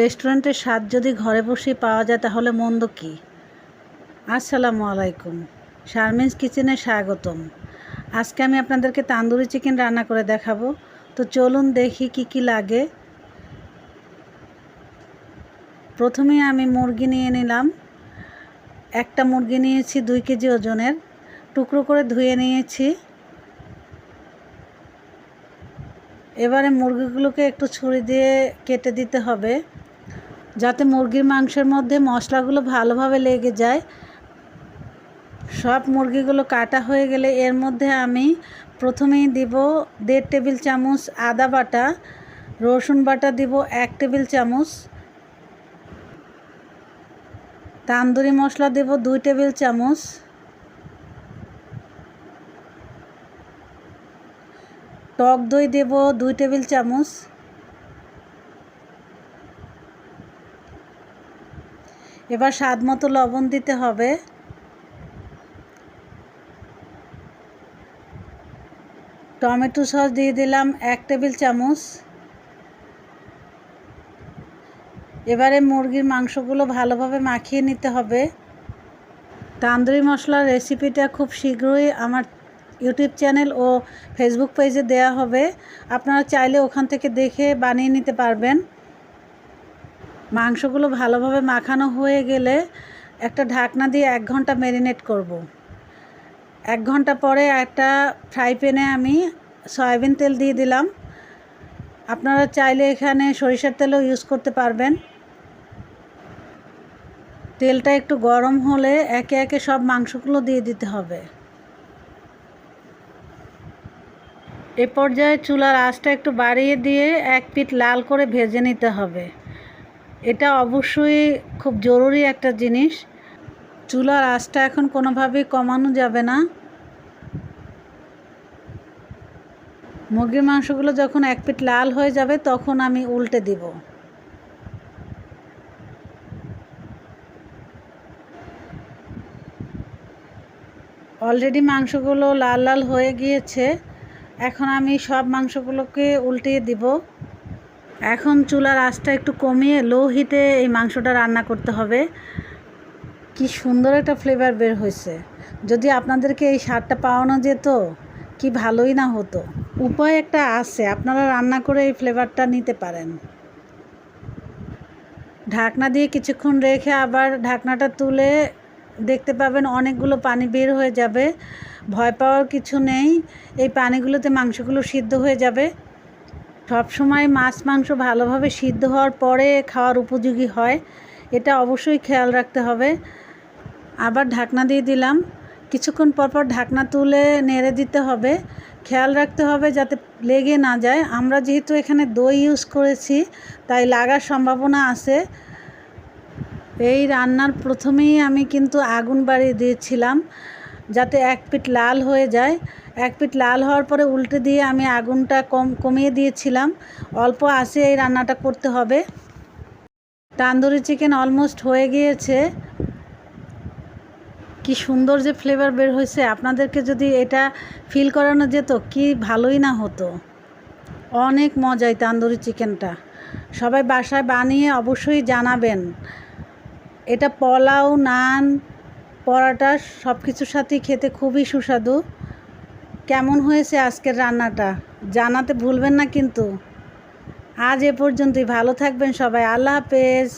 রেস্টুরেন্টের স্বাদ যদি ঘরে বসে পাওয়া যায়, তাহলে মন্দ কি? আসসালামু আলাইকুম। শারমিনস কিচেনে স্বাগতম। আজকে আমি আপনাদেরকে তান্দুরি চিকেন রান্না করে দেখাবো। তো চলুন দেখি কি কি লাগে। প্রথমে আমি মুরগি নিয়ে নিলাম। একটা মুরগি নিয়েছি দুই কেজি ওজনের। টুকরো করে ধুয়ে নিয়েছি। এবারে মুরগিগুলোকে একটু ছুরি দিয়ে কেটে দিতে হবে। যাতে মুরগির মাংসের মধ্যে মশলাগুলো ভালোভাবে লেগে যায়। সব মুরগিগুলো কাটা হয়ে গেলে এর মধ্যে আমি প্রথমেই দিব দেড় টেবিল চামচ আদা বাটা, রসুন বাটা দিব এক টেবিল চামচ, তান্দুরি মশলা দেব দুই টেবিল চামচ, টক দই দেব দুই টেবিল চামচ এবার স্বাদ মতো লবণ দিতে হবে। টমেটো সস দিয়ে দিলাম এক টেবিল চামচ। এবারে মুরগির মাংসগুলো ভালোভাবে মাখিয়ে নিতে হবে। তান্দুরি মশলার রেসিপিটা খুব শীঘ্রই আমার ইউটিউব চ্যানেল ও ফেসবুক পেজে দেয়া হবে। আপনারা চাইলে ওখান থেকে দেখে বানিয়ে নিতে পারবেন। মাংসগুলো ভালোভাবে মাখানো হয়ে গেলে একটা ঢাকনা দিয়ে এক ঘণ্টা ম্যারিনেট করব। এক ঘণ্টা পরে একটা ফ্রাই প্যানে আমি সয়াবিন তেল দিয়ে দিলাম। আপনারা চাইলে এখানে সরিষার তেলও ইউজ করতে পারবেন। তেলটা একটু গরম হলে একে একে সব মাংসগুলো দিয়ে দিতে হবে। এ পর্যায়ে চুলার আঁচটা একটু বাড়িয়ে দিয়ে এক পিঠ লাল করে ভেজে নিতে হবে। এটা অবশ্যই খুব জরুরি একটা জিনিস। চুলার আঁচটা এখন কোনোভাবেই কমানো যাবে না। মুরগির মাংসগুলো যখন এক পিট লাল হয়ে যাবে, তখন আমি উল্টে দিব। অলরেডি মাংসগুলো লাল লাল হয়ে গিয়েছে। এখন আমি সব মাংসগুলোকে উল্টিয়ে দিব। এখন চুলার আঁচটা একটু কমিয়ে লো হিটে এই মাংসটা রান্না করতে হবে। কি সুন্দর একটা ফ্লেভার বের হয়েছে। যদি আপনাদেরকে এই স্বাদটা পাওয়ানো যেত, কি ভালোই না হতো। উপায় একটা আছে, আপনারা রান্না করে এই ফ্লেভারটা নিতে পারেন। ঢাকনা দিয়ে কিছুক্ষণ রেখে আবার ঢাকনাটা তুলে দেখতে পাবেন অনেকগুলো পানি বের হয়ে যাবে। ভয় পাওয়ার কিছু নেই, এই পানিগুলোতে মাংসগুলো সিদ্ধ হয়ে যাবে। সব সময় মাছ, মাংস ভালোভাবে সিদ্ধ হওয়ার পরে খাওয়ার উপযোগী হয়। এটা অবশ্যই খেয়াল রাখতে হবে। আবার ঢাকনা দিয়ে দিলাম। কিছুক্ষণ পর পর ঢাকনা তুলে নেড়ে দিতে হবে। খেয়াল রাখতে হবে যাতে লেগে না যায়। আমরা যেহেতু এখানে দই ইউজ করেছি, তাই লাগার সম্ভাবনা আছে। এই রান্নার প্রথমেই আমি কিন্তু আগুন বাড়িয়ে দিয়েছিলাম, যাতে এক পিঠ লাল হয়ে যায়। এক পিঠ লাল হওয়ার পরে উল্টে দিয়ে আমি আগুনটা কম, কমিয়ে দিয়েছিলাম। অল্প আসে এই রান্নাটা করতে হবে। তান্দুরি চিকেন অলমোস্ট হয়ে গিয়েছে। কি সুন্দর যে ফ্লেভার বের হয়েছে। আপনাদেরকে যদি এটা ফিল করানো যেত, কি ভালোই না হতো। অনেক মজাই তান্দুরি চিকেনটা। সবাই বাসায় বানিয়ে অবশ্যই জানাবেন। এটা পোলাও, নান, পরাটা সব কিছুর সাথেই খেতে খুবই সুস্বাদু। কেমন হয়েছে আজকের রান্নাটা? জানাতে ভুলবেন না কিন্তু। আজ এ পর্যন্তই। ভালো থাকবেন সবাই। আল্লাহ হাফেজ।